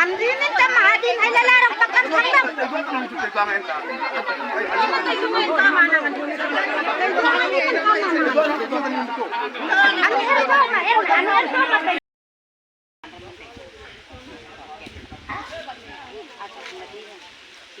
আমি এরকম না এরকম আমি এরকম না